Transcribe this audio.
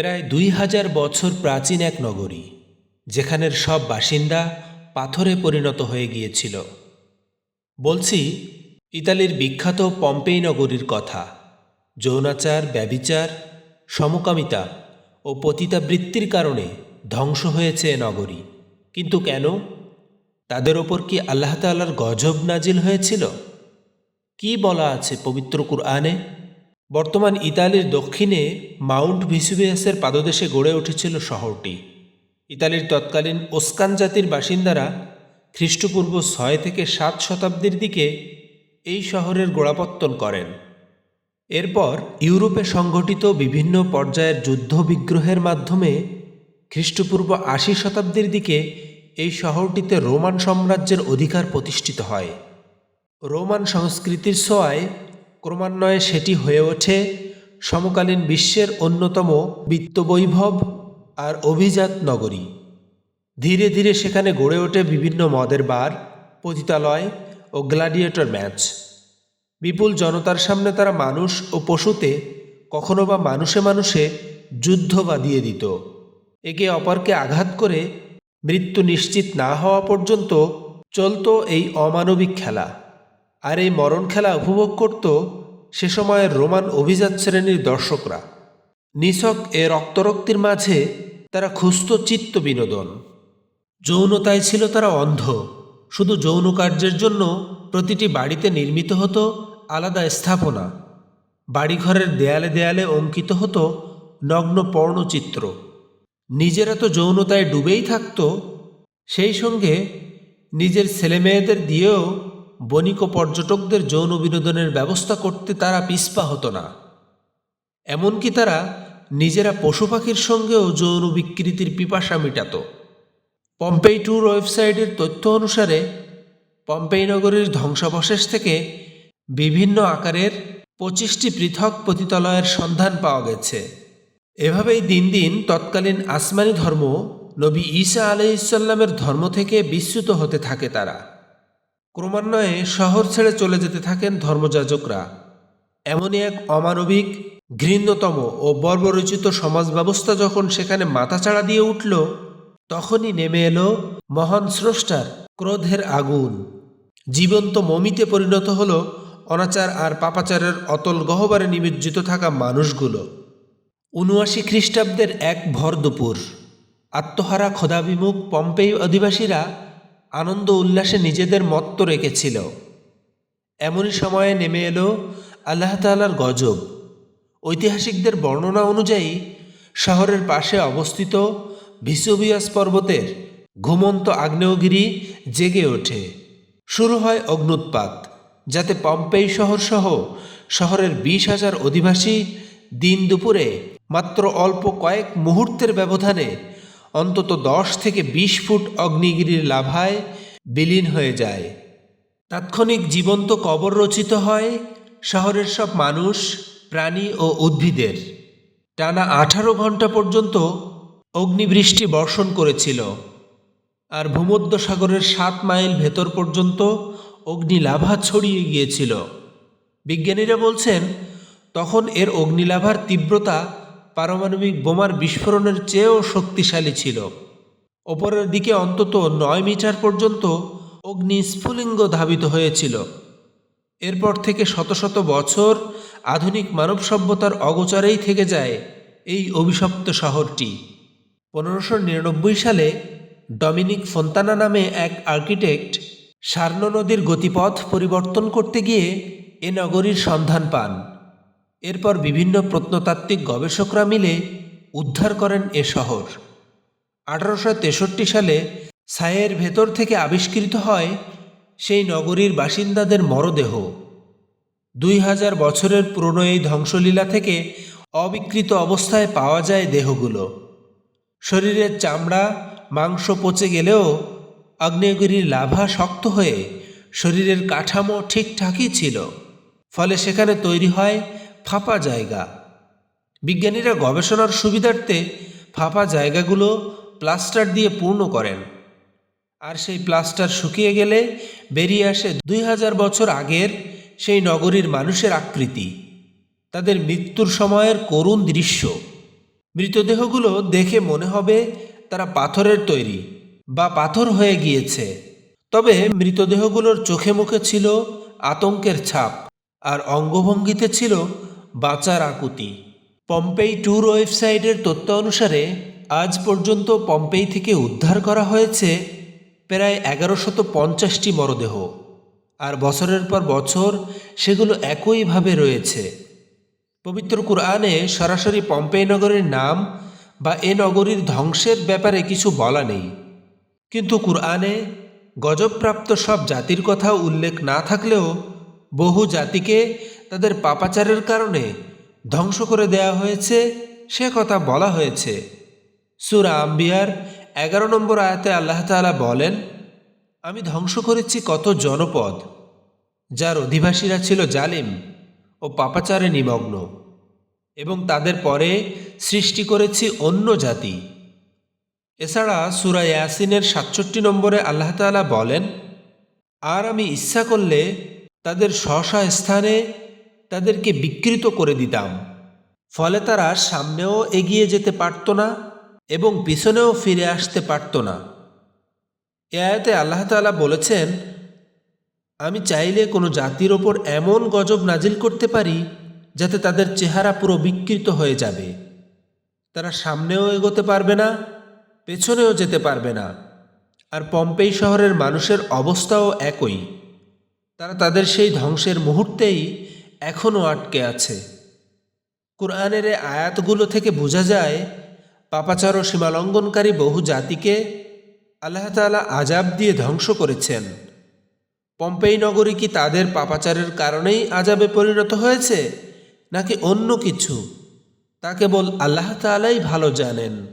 প্রায় দুই হাজার বছর প্রাচীন এক নগরী, যেখানের সব বাসিন্দা পাথরে পরিণত হয়ে গিয়েছিল। বলছি, ইতালির বিখ্যাত পম্পেই নগরীর কথা, যৌনাচার, ব্যবিচার, সমকামিতা ও পতিতাবৃত্তির কারণে ধ্বংস হয়েছে এ নগরী। কিন্তু কেন? তাদের ওপর কি আল্লাহ তাল্লার গজব নাজিল হয়েছিল? কি বলা আছে পবিত্র কুরআনে? বর্তমান ইতালির দক্ষিণে মাউন্ট ভিসুভিয়াসের পাদদেশে গড়ে উঠেছিল শহরটি। ইতালির তৎকালীন ওস্কান জাতির বাসিন্দারা খ্রিস্টপূর্ব ছয় থেকে সাত শতাব্দীর দিকে এই শহরের গোড়াপত্তন করেন। এরপর ইউরোপে সংঘটিত বিভিন্ন পর্যায়ের যুদ্ধ বিগ্রহের মাধ্যমে খ্রিস্টপূর্ব আশি শতাব্দীর দিকে এই শহরটিতে রোমান সাম্রাজ্যের অধিকার প্রতিষ্ঠিত হয়। রোমান সংস্কৃতির ছোঁয়ায় ক্রমান্বয়ে সেটি হয়ে ওঠে সমকালীন বিশ্বের অন্যতম বিত্তবৈভব আর অভিজাত নগরী। ধীরে ধীরে সেখানে গড়ে ওঠে বিভিন্ন মদের বার, পতিতালয় ও গ্ল্যাডিয়েটর ম্যাচ। বিপুল জনতার সামনে তারা মানুষ ও পশুতে কখনো বা মানুষে মানুষে যুদ্ধ বাঁধিয়ে দিত। একে অপরকে আঘাত করে মৃত্যু নিশ্চিত না হওয়া পর্যন্ত চলত এই অমানবিক খেলা। আর এই মরণ খেলা উপভোগ করত সে সময়ের রোমান অভিজাত শ্রেণির দর্শকরা নিছক এ রক্তরক্তির মাঝে তারা খুঁজত চিত্ত বিনোদন। যৌনতায় ছিল তারা অন্ধ। শুধু যৌন কার্যের জন্য প্রতিটি বাড়িতে নির্মিত হতো আলাদা স্থাপনা। বাড়িঘরের দেয়ালে দেয়ালে অঙ্কিত হতো নগ্ন পর্ণচিত্র। নিজেরা তো যৌনতায় ডুবেই থাকতো, সেই সঙ্গে নিজের ছেলেমেয়েদের দিয়েও বণিক পর্যটকদের যৌন বিনোদনের ব্যবস্থা করতে তারা পিছপা হতো না। এমনকি তারা নিজেরা পশু পাখির সঙ্গেও যৌন বিকৃতির পিপাসা মেটাত। পম্পেই ট্যুর ওয়েবসাইটের তথ্য অনুসারে, পম্পেই নগরীর ধ্বংসাবশেষ থেকে বিভিন্ন আকারের পঁচিশটি পৃথক পতিতালয়ের সন্ধান পাওয়া গেছে। এভাবেই দিন দিন তৎকালীন আসমানি ধর্ম নবী ঈসা আলাইসাল্লামের ধর্ম থেকে বিচ্যুত হতে থাকে তারা। ক্রমান্বয়ে শহর ছেড়ে চলে যেতে থাকেন ধর্মযাজকরা। এমনই এক অমানবিক, ঘৃণ্যতম ও বর্বরচিত সমাজ ব্যবস্থা যখন সেখানে মাথাচাড়া দিয়ে উঠল, তখনই নেমে এলো মহান স্রষ্টার ক্রোধের আগুন। জীবন্ত মমিতে পরিণত হলো অনাচার আর পাপাচারের অতল গহ্বরে নিমজ্জিত থাকা মানুষগুলো। উনআশি খ্রিস্টাব্দের এক ভর দুপুর। আত্মহারা খোদাবিমুখ পম্পেই অধিবাসীরা আনন্দ উল্লাসে নিজেদের মত্ত রেখেছিল। এমনই সময়ে নেমে এলো আল্লাহ তালার গজব। ঐতিহাসিকদের বর্ণনা অনুযায়ী শহরের পাশে অবস্থিত ভিসুভিয়াস পর্বতের ঘুমন্ত আগ্নেয়গিরি জেগে ওঠে। শুরু হয় অগ্নুৎপাত, যাতে পম্পেই শহর সহ শহরের বিশ হাজার অধিবাসী দিন দুপুরে মাত্র অল্প কয়েক মুহূর্তের ব্যবধানে অন্তত দশ থেকে বিশ ফুট অগ্নিগিরির লাভায় বিলীন হয়ে যায়। তাৎক্ষণিক জীবন্ত কবর রচিত হয় শহরের সব মানুষ, প্রাণী ও উদ্ভিদের। টানা আঠারো ঘণ্টা পর্যন্ত অগ্নিবৃষ্টি বর্ষণ করেছিল। আর ভূমধ্য সাগরের সাত মাইল ভেতর পর্যন্ত অগ্নিলাভা ছড়িয়ে গিয়েছিল। বিজ্ঞানীরা বলছেন, তখন এর অগ্নিলাভার তীব্রতা পারমাণবিক বোমার বিস্ফোরণের চেয়েও শক্তিশালী ছিল। ওপরের দিকে অন্তত নয় মিটার পর্যন্ত অগ্নি স্ফুলিঙ্গ ধাবিত হয়েছিল। এরপর থেকে শত শত বছর আধুনিক মানব সভ্যতার অগোচরেই থেকে যায় এই অভিশপ্ত শহরটি। পনেরোশো নিরানব্বই সালে ডমিনিক ফন্তানা নামে এক আর্কিটেক্ট সার্ন নদীর গতিপথ পরিবর্তন করতে গিয়ে এ নগরীর সন্ধান পান। এরপর বিভিন্ন প্রত্নতাত্ত্বিক গবেষকরা মিলে উদ্ধার করেন এ শহর। আঠারোশো তেষট্টি সালে ছায়ের ভেতর থেকে আবিষ্কৃত হয় সেই নগরীর বাসিন্দাদের মরদেহ। দুই হাজার বছরের পুরনো এই ধ্বংসলীলা থেকে অবিকৃত অবস্থায় পাওয়া যায় দেহগুলো। শরীরের চামড়া, মাংস পচে গেলেও আগ্নেয়গিরির লাভা শক্ত হয়ে শরীরের কাঠামো ঠিকঠাকই ছিল। ফলে সেখানে তৈরি হয় ফাঁপা জায়গা। বিজ্ঞানীরা গবেষণার সুবিধার্থে ফাঁপা জায়গাগুলো প্লাস্টার দিয়ে পূর্ণ করেন। আর সেই প্লাস্টার শুকিয়ে গেলে বেরিয়ে আসে দুই হাজার বছর আগের সেই নগরীর মানুষের আকৃতি, তাদের মৃত্যুর সময়ের করুণ দৃশ্য। মৃতদেহগুলো দেখে মনে হবে তারা পাথরের তৈরি বা পাথর হয়ে গিয়েছে। তবে মৃতদেহগুলোর চোখে মুখে ছিল আতঙ্কের ছাপ, আর অঙ্গভঙ্গিতে ছিল বাঁচার আকুতি। পম্পেই ট্যুর ওয়েবসাইটের তথ্য অনুসারে, আজ পর্যন্ত পম্পেই থেকে উদ্ধার করা হয়েছে প্রায় এগারোশত পঞ্চাশটি মরদেহ। আর বছরের পর বছর সেগুলো একইভাবে রয়েছে। পবিত্র কুরআনে সরাসরি পম্পেই নগরের নাম বা এ নগরীর ধ্বংসের ব্যাপারে কিছু বলা নেই। কিন্তু কুরআনে গজবপ্রাপ্ত সব জাতির কথা উল্লেখ না থাকলেও বহু জাতিকে তাদের পাপাচারের কারণে ধ্বংস করে দেয়া হয়েছে, সে কথা বলা হয়েছে। সুরা আম্বিয়ার এগারো নম্বর আয়াতে আল্লাহ তাআলা বলেন, আমি ধ্বংস করেছি কত জনপদ, যার অধিবাসীরা ছিল জালিম ও পাপাচারে নিমগ্ন, এবং তাদের পরে সৃষ্টি করেছি অন্য জাতি। এছাড়া সুরা ইয়াসিনের সাতষট্টি নম্বরে আল্লাহ তাআলা বলেন, আর আমি ইচ্ছা করলে তাদের স্ব স্থানে তাদেরকে বিকৃত করে দিতাম। ফলে তারা সামনেও এগিয়ে যেতে পারত না এবং পিছনেও ফিরে আসতে পারত না। এ আয়াতে আল্লাহ তাআলা বলেছেন, আমি চাইলে কোনো জাতির ওপর এমন গজব নাজিল করতে পারি যাতে তাদের চেহারা পুরো বিকৃত হয়ে যাবে। তারা সামনেও এগোতে পারবে না, পেছনেও যেতে পারবে না। আর পম্পেই শহরের মানুষের অবস্থাও একই। তারা তাদের সেই ধ্বংসের মুহূর্তেই এখনও আটকে আছে। কোরআনের আয়াতগুলো থেকে বোঝা যায়, পাপাচার ও সীমালঙ্ঘনকারী বহু জাতিকে আল্লাহ তাআলা আজাব দিয়ে ধ্বংস করেছেন। পম্পেই নগরী কি তাদের পাপাচারের কারণেই আজাবে পরিণত হয়েছে, নাকি অন্য কিছু? তা কেবল আল্লাহ তাআলাই ভালো জানেন।